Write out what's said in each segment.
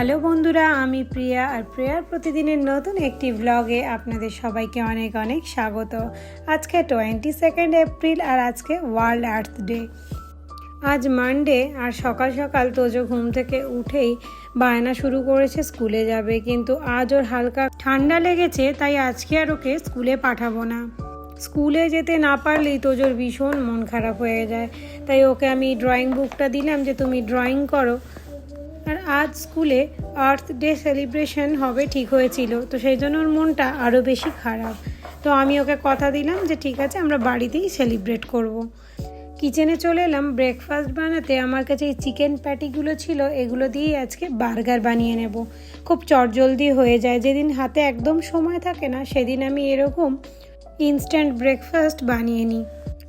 Hello বন্ধুরা, আমি প্রিয়া আর প্রিয়ার প্রতিদিনের নতুন একটি ব্লগে আপনাদের সবাইকে অনেক অনেক স্বাগত। আজকে টোয়েন্টি সেকেন্ড এপ্রিল আর আজকে ওয়ার্ল্ড আর্থ ডে আজ মানডে আর সকাল সকাল তোজো ঘুম থেকে উঠেই বায়না শুরু করেছে, স্কুলে যাবে। কিন্তু আজ ওর হালকা ঠান্ডা লেগেছে, তাই আজকে আর ওকে স্কুলে পাঠাবো না। স্কুলে যেতে না পারলেই তোজোর ভীষণ মন খারাপ হয়ে যায়। তাই ওকে আমি ড্রয়িং বুকটা দিলাম যে, তুমি ড্রয়িং করো। আর আজ স্কুলে আর্থ ডে সেলিব্রেশন হবে ঠিক হয়েছিল। তো সেই জন্য ওর মনটা আরও বেশি খারাপ। তো আমি ওকে কথা দিলাম যে, ঠিক আছে, আমরা বাড়িতেই সেলিব্রেট করব। কিচেনে চলে এলাম, ব্রেকফাস্ট বানাতে। আমার কাছে এই চিকেন প্যাটিগুলো ছিল, এগুলো দিয়েই আজকে বার্গার বানিয়ে নেব। খুব চটজলদি হয়ে যায়। যেদিন হাতে একদম সময় থাকে না, সেদিন আমি এরকম ইনস্ট্যান্ট ব্রেকফাস্ট বানিয়ে নিই।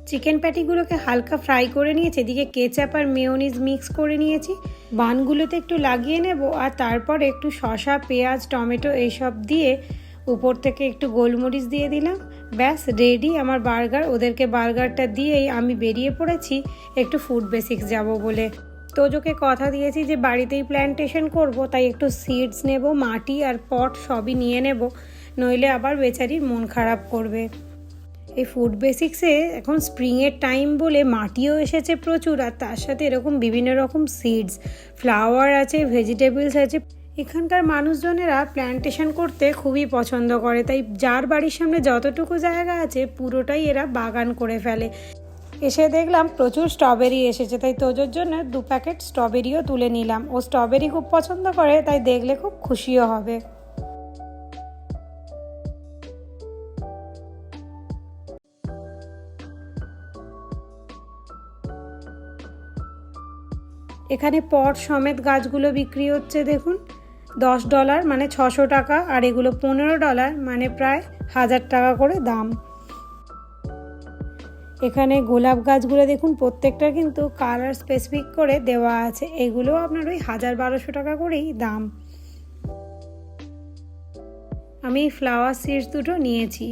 চিকেন প্যাটিগুলোকে হালকা ফ্রাই করে নিয়েছি, এদিকে কেচাপ আর মেয়োনিজ মিক্স করে নিয়েছি। বানগুলোতে একটু লাগিয়ে নেব আর তারপরে একটু শসা, পেঁয়াজ, টমেটো এইসব দিয়ে উপর থেকে একটু গোলমরিচ দিয়ে দিলাম। ব্যাস রেডি আমার বার্গার, ওদেরকে বার্গারটা দিয়েই আমি বেরিয়ে পড়েছি। একটু ফুড বেসিক্স যাব বলে। তোজোকে কথা দিয়েছি যে, বাড়িতেই প্ল্যান্টেশন করব, তাই একটু সিডস নেব, মাটি আর পট সবই নিয়ে নেব। নইলে আবার বেচারির মন খারাপ করবে। এই ফুড বেসিক্সে এখন স্প্রিংয়ের টাইম বলে মাটিও এসেছে প্রচুর, আর তার সাথে এরকম বিভিন্ন রকম সিডস ফ্লাওয়ার আছে ভেজিটেবলস আছে। এখানকার মানুষজনেরা প্ল্যান্টেশন করতে খুবই পছন্দ করে, তাই যার বাড়ির সামনে যতটুকু জায়গা আছে পুরোটাই এরা বাগান করে ফেলে। এসে দেখলাম প্রচুর স্ট্রবেরি এসেছে, তাই তোজোর জন্য দু প্যাকেট স্ট্রবেরিও তুলে নিলাম। ও স্ট্রবেরি খুব পছন্দ করে, তাই দেখলে খুব খুশিও হবে। এখানে পট সমেত গাছগুলো বিক্রি হচ্ছে, দেখুন। দশ ডলার মানে ছশো টাকা, আর এগুলো পনেরো ডলার মানে প্রায় হাজার টাকা করে দাম। এখানে গোলাপ গাছগুলো দেখুন, প্রত্যেকটা কিন্তু কালার স্পেসিফিক করে দেওয়া আছে। এগুলো আপনার ওই হাজার বারোশো টাকা করেই দাম। আমি ফ্লাওয়ার সিডস দুটো নিয়েছি।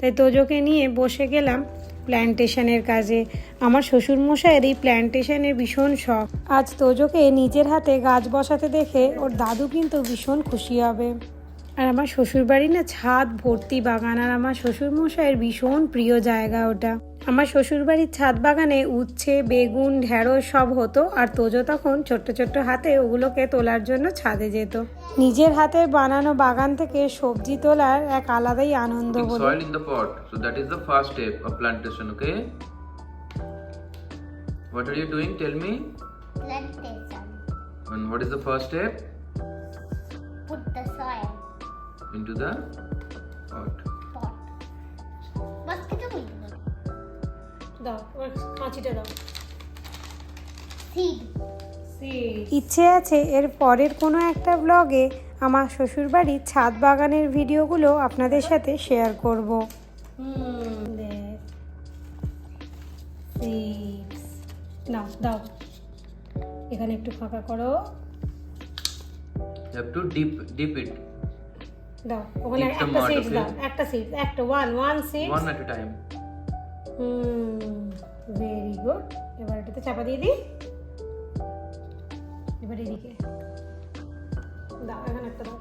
তাই তোজোকে নিয়ে বসে গেলাম। প্ল্যান্টেশনের কাজে। আমার শ্বশুরমশাইয়ের এই প্ল্যান্টেশনের ভীষণ শখ। আজ তোজোকে নিজের হাতে গাছ বসাতে দেখে ওর দাদু কিন্তু ভীষণ খুশি হবে। আর আমার শ্বশুরবাড়ি না ছাদ ভর্তি বাগান, আর আমার শ্বশুরমশাইয়ের ভীষণ প্রিয় জায়গা ওটা। আমার শ্বশুরবাড়ির ছাদ বাগানে উচ্ছে বেগুন ঢেঁড়স সব হতো আর তোজো তখন ছোট্ট ছোট্ট হাতে ওগুলোকে তোলার জন্য ছাদে যেত। নিজের হাতে বানানো বাগান থেকে সবজি তোলার এক আলাদাই আনন্দ Into the pot. দাও কাঁচিটা দাও। ইচ্ছে আছে এর পরের কোনো একটা ব্লগে আমার শ্বশুরবাড়ির ছাদ বাগানের ভিডিওগুলো আপনাদের সাথে শেয়ার করব। দাও দাও। এখানে একটু ফাঁকা করো। Have to dip dip it. দাও ওখানে একটা সিট দাও একটা সিট একটা one one seat one at a time. Hmm very good এবার এটাতে চাপা দিয়ে দিই। এবার এদিকে। দাও এখানে একটা দাও।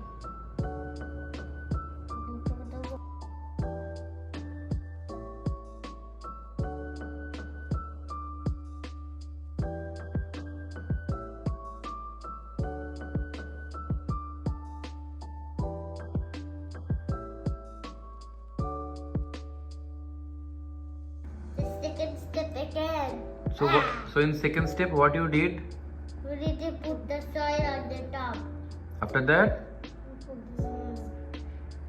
second step again. So wha- so in second step, what you did We need to put the soil on the top. after that?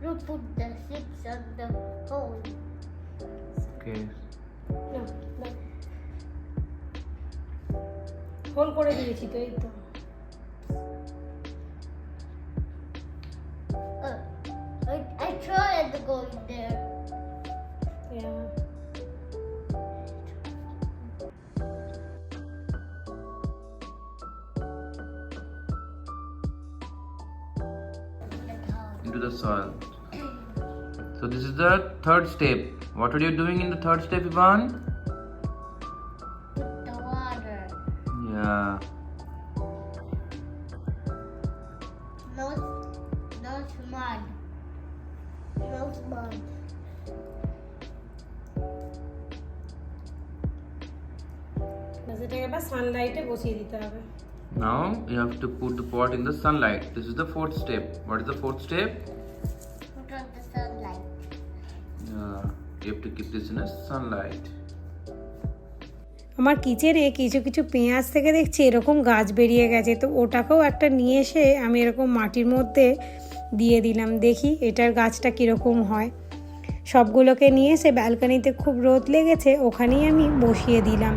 We put the seeds on the hole. Okay. Hole করে দিয়েছি তো এই তো Uh, I, I tried to go in there. into the soil. So this is the third step. What are you doing in the third step, Ivan? Put the water. Yeah. Not, not mud. Not mud. গাছেটাকে আবার সানলাইটে বসিয়ে দিতে হবে Now you have to put the pot in the sunlight. This is the fourth step. What is the fourth step? Put on the sunlight. Uh, you have to keep this in a sunlight. আমার কিচেনে কিছু কিছু পেঁয়াজ থেকে দেখছি এরকম গাছ বেরিয়ে গেছে তো ওটাকেও একটা নিয়ে এসে আমি এরকম মাটির মধ্যে দিয়ে দিলাম দেখি এটার গাছটা কীরকম হয় সবগুলোকে নিয়ে এসে ব্যালকানিতে খুব রোদ লেগেছে ওখানেই আমি বসিয়ে দিলাম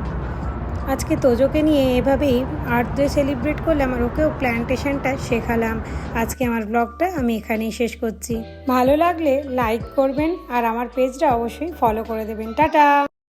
আজকে তোজোকে নিয়ে এভাবেই আর্থ ডে সেলিব্রেট করলাম আর ওকেও প্ল্যান্টেশনটা শেখালাম। আজকে আমার ব্লগটা আমি এখানেই শেষ করছি। ভালো লাগলে লাইক করবেন আর আমার পেজটা অবশ্যই ফলো করে দেবেন। টাটা!